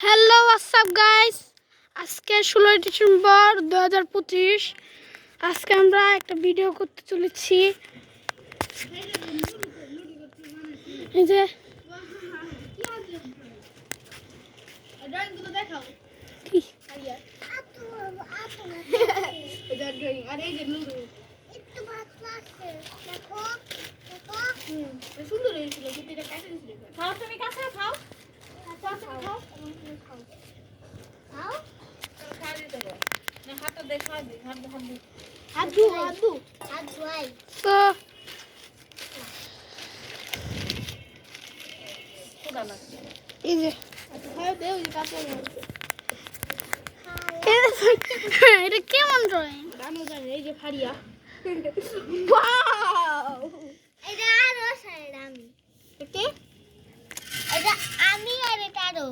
Hello WhatsApp guys আজকে ষোলোই December দু হাজার পঁচিশ। আজকে আমরা একটা ভিডিও করতে চলেছি। এই যে তুমি কাছে খাও। খাও তুমি খাও খাওয়া দিতে হবে না হাতটা দেখা দি হাত হাত দি আদু আদু তো কোদা লাগছে এই যে এটা কেমন ড্রয়িং এই যে ফাড়িয়া কে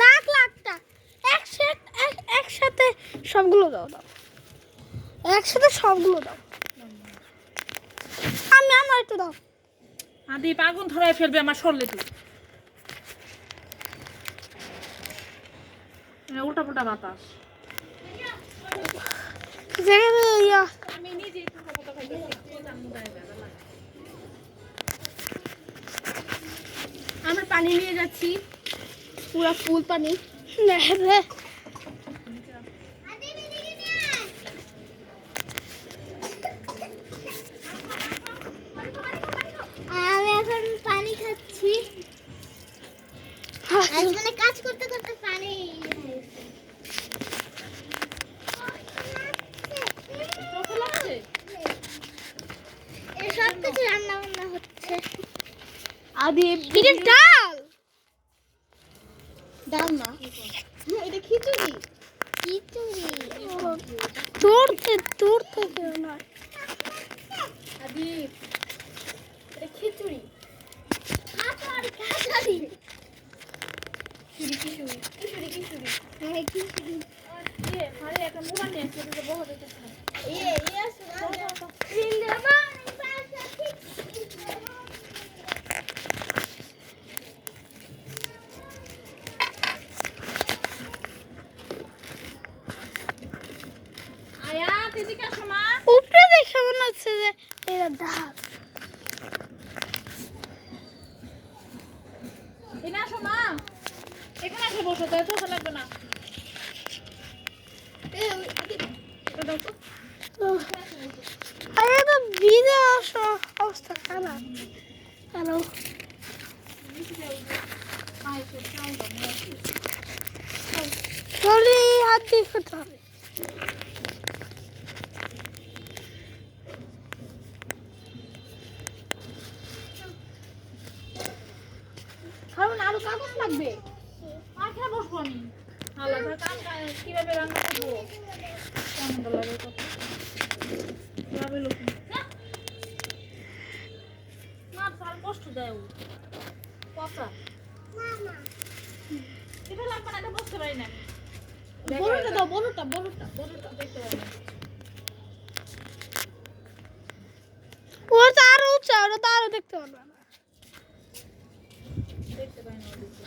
লাখ লাখটা একসাথে একসাথে সবগুলো দাও দাও একসাথে সবগুলো দাও আমি আমার একটু দাও আদি আগুন ধরায় ফেলবে আমার সরলে তুই উল্টা পুল্টা বাতাস আমি নিজে আমরা পানি নিয়ে যাচ্ছি। পুরো ফুল পানি। আমি এখন পানি খাচ্ছি। আজ মানে কাজ করতে করতে পানি চোখে লাগছে এই সব কিছু রান্না বান্না হচ্ছে এটা ডাল। ডাল না। এটা খিচুড়ি। খিচুড়ি। তোড়তে তোড়তে কেউ না আদি এটা খিচুড়ি। কাঁচারি কাঁচারি খিচুড়ি খিচুড়ি খিচুড়ি হ্যাঁ খিচুড়ি। ইয়ে আরে একটা মুড়া নিয়ে আসছে এটা বহুত এটা ইয়ে উপরে দেখে মনে হচ্ছে যে। এটা ডাল এখানে আসো মা। এখানে আসো বসো তাই চোখে লাগবে না। তো। আরে তো ভিজে আসো অবস্থা খারাপ হ্যালো। চলি হাত দিয়ে খেতে হবে। লাগবে? আর খেয়ে বসবো আমি। আলাদা কীভাবে রান্না করব? কেমন লাগে কীভাবে লোক না তার কষ্ট দেয় ও। পচা এটা লাগবে না এটা বসতে পারি না বড়টা দাও বড়টা বড়টা বড়টা দেখতে পারি না ও তো আরও উঁচা ওটা তো আরও দেখতে পারবে না।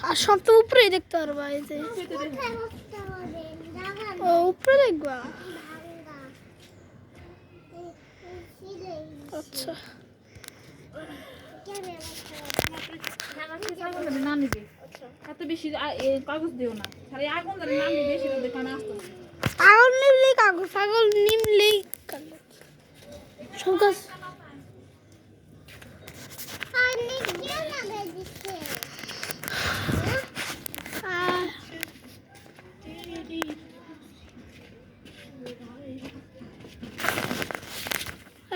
আর সব তো উপরেই দেখতে পারবা এই যে। ও উপরে দেখবা? আচ্ছা। না নিবে এত বেশি এ কাগজ দিও না। খালি আগুন না নিবে আসতে। নিমলেই কাগজ আগল নিমলেই কাগজ সব গাছ।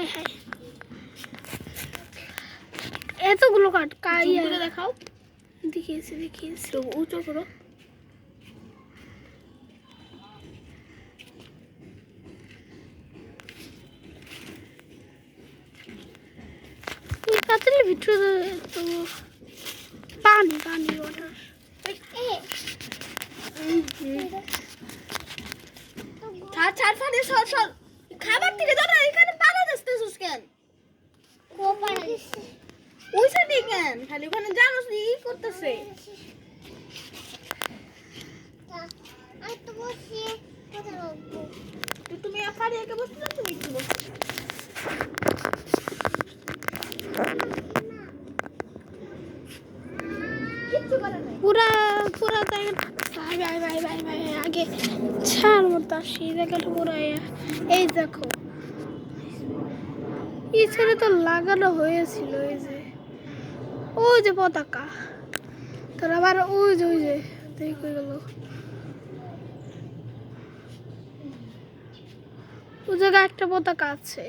হায় হায়। এতগুলো কাট কাই দেখাও। দেখিয়েছি দেখিয়েছি। উঁচু করো। ভিতরে তো পানি পানি ওয়াটার ছাড় ছাড় ছাড় সর সর। খাবার থেকে ধরো এখানে পালা দিতেছিস কেন কেন খালি ওখানে করতেছে তুমি পুরা পুরা ভাই আগে ছাড় মতো আসি। এই দেখো। ছেড়ে তো লাগানো হয়েছিল এই যে। ওই যে পতাকা। তোর আবার ওই যে ওই যে দেখে গেল। ওই জায়গায় একটা পতাকা আছে।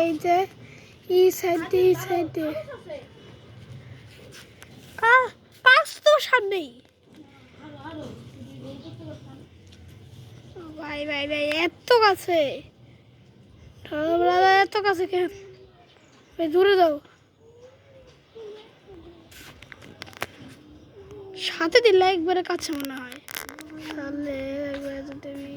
এই যে এই সাইডে এই সাইডে। কাজ তো সামনেই। ভাই ভাই ভাই, এত কাছে। এত কাছে কেন? ভাই, দূরে যাও। সাথে দিলে একবারে কাছে মনে হয়। তাহলে একবারে যদি আমি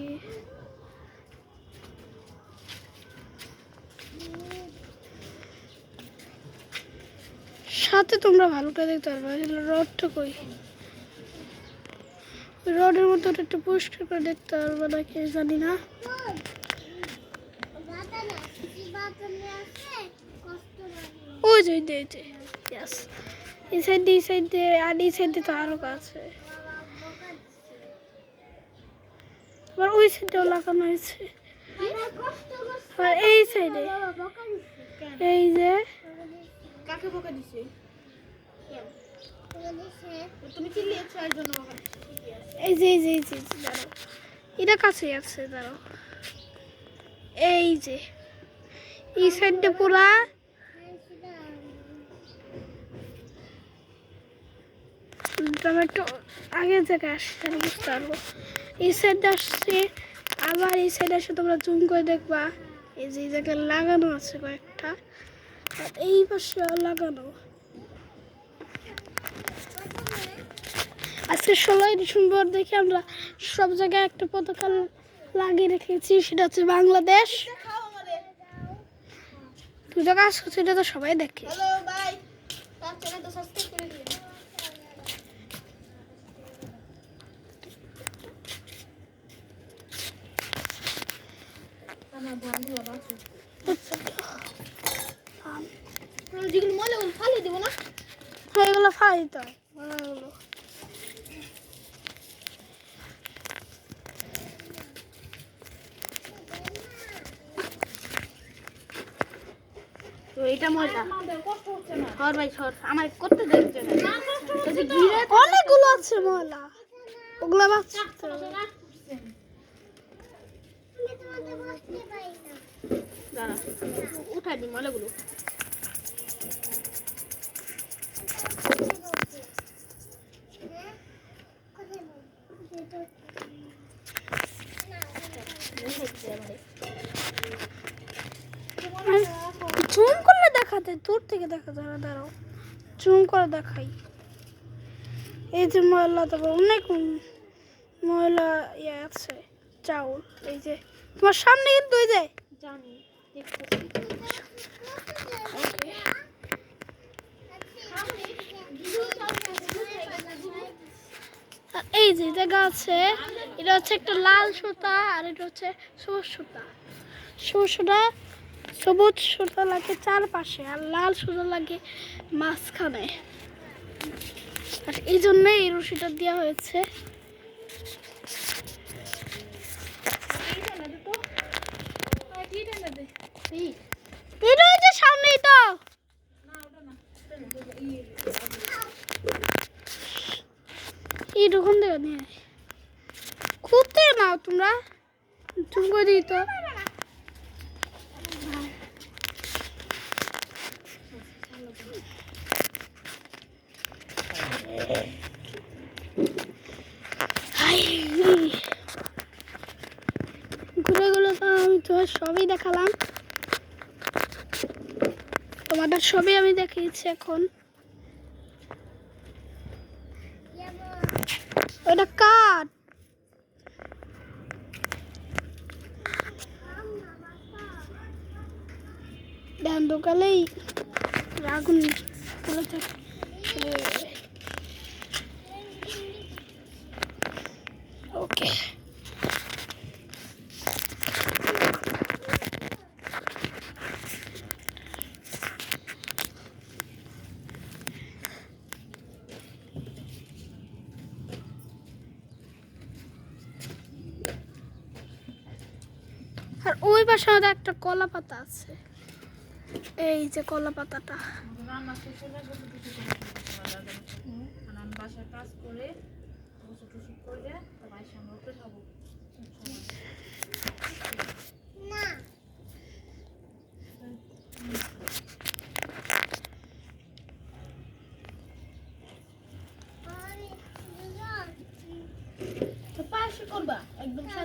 সাথে তোমরা ভালো করে দেখতে পারবে রডটা কই? রডের মতো একটু পরিষ্কার করে দেখতে পারবে না কে জানি না। ওই যে ওই যে এই সাইড দিয়ে এই সাইড দিয়ে আর এই সাইড দিয়ে তো আরও আছে। আবার ওই সাইডেও লাগানো হয়েছে। আর এই সাইডে। এই যে। কাকে বকা দিছে? এই যে এই যে এই যে দাঁড়াও। এটা কাছেই আছে, দাঁড়াও। এই যে, এই সাইডটা পুরা। টমেটো আগের জায়গায় আসছে বুঝতে পারব। এই সাইডে আসছে, আবার এই সাইডে আসে তোমরা জুম করে দেখবা। এই যে জায়গায় লাগানো আছে কয়েকটা। এই পাশে লাগানো। আজকে ষোলোই ডিসেম্বর দেখে আমরা সব জায়গায় একটা পতাকা লাগিয়ে রেখেছি সেটা হচ্ছে বাংলাদেশ। তো কাজ এটা তো সবাই দেখে। যেগুলো মলে দেবো। না এগুলো ফাই দিতে হয় এগুলো তো এটা মজা। সর ভাই সর। আমার করতে দেখছে ঘিরে অনেকগুলো আছে ময়লা। ওগুলো দাঁড়া। উঠাই দি মলাগুলো জুম করলে দেখাতে দূর থেকে দেখা যায় না দাঁড়াও। জুম করে দেখাই। এই যে ময়লা তারপর অনেক ময়লা ইয়ে আছে চাউল। এই যে তোমার সামনে কিন্তু ওই যে। জানি এই যে জায়গা আছে। এটা হচ্ছে একটা লাল সুতা আর এটা হচ্ছে সবুজ সুতা সবুজ সুতা সবুজ সুতা লাগে চারপাশে আর লাল সুতা লাগে মাঝখানে। আর এই জন্য এই রশিটা দেওয়া হয়েছে। সামনেই তো। এই দোকান থেকে নিয়ে খুঁজতে নাও তোমরা। করে দিই তো? ঘুরেগুলো তো আমি তোমার সবই দেখালাম। তোমাদের সবই আমি দেখিয়েছি এখন। ওটা কাঠ। ধান দোকালেই রাগুন। থাকে আর ওই পাশে আমাদের একটা কলা পাতা আছে। এই যে কলা পাতাটা রান্না শেষ হলে গোসল টুসল করে আর আমি বাসায় কাজ করে গোসল টুসল করে তারপর এসে আমরা উপরে খাব না আমি দুজন তো পাশে করবা একদম সাথে সাথে সাথে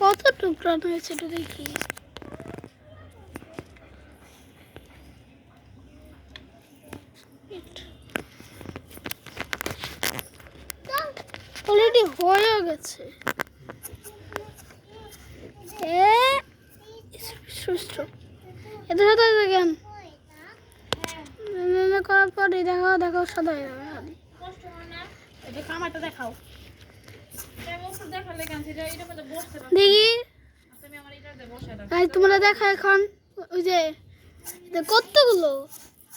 কত টুকরা হয়েছে এটা দেখি। অলরেডি হয়ে গেছে। সুস্থ। সাদা দেখেন করার পরে দেখো দেখো সাদা হয়ে যাবে এটা দেখাও। দেখি আচ্ছা, তোমরা দেখা এখন ওই যে কতগুলো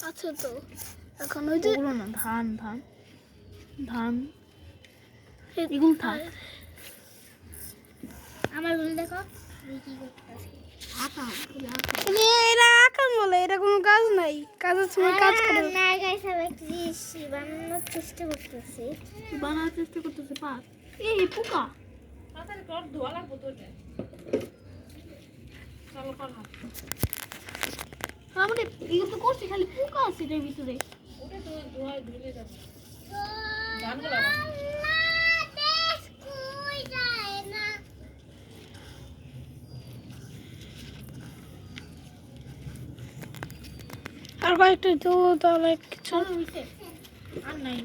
আছে তো এখন ওই যে ধান ধান ধান এগুলো থাক। আমারগুলো দেখো এরা আকাম বলে এটা কোনো কাজ নাই কাজের সময় কাজ করে না গাইস আমি একটা বানানোর চেষ্টা করতেছি বানার চেষ্টা করতেছে পাত এই পোকা। তাড়াতাড়ি কর ধোয়া লাগবো তো এটা চলো কর আমাদের এগুলো তো করছি খালি পোকা আছে এটার ভিতরে। ওটা তো ধোয়া ধুলে যাবে। আর কয়েকটা তো তাহলে কিছু আর নাই।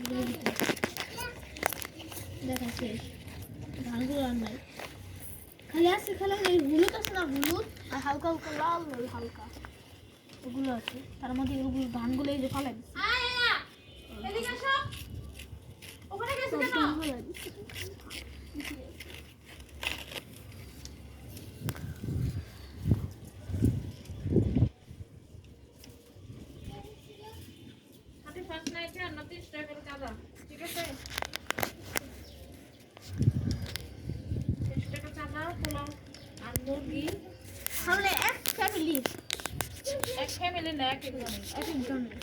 দেখা শেষ ধানগুলো আর নাই। খালি আছে খালি এই হলুদ আছে না হলুদ? আর হালকা হালকা লাল লাল হালকা। ওগুলো আছে। তার মধ্যে ওগুলো ধানগুলো এই যে ফালাই দিচ্ছে ওখানে গেছে কেন ফালাই দিচ্ছে। হাতে ফার্স্ট নাইটে আর নতুন স্টাইলের কাদা ঠিক আছে তিরিশ টাকা চাঁদা পোলাও আর মুরগি তাহলে এক ফ্যামিলি এক ফ্যামিলি না এক একজনের এক একজনের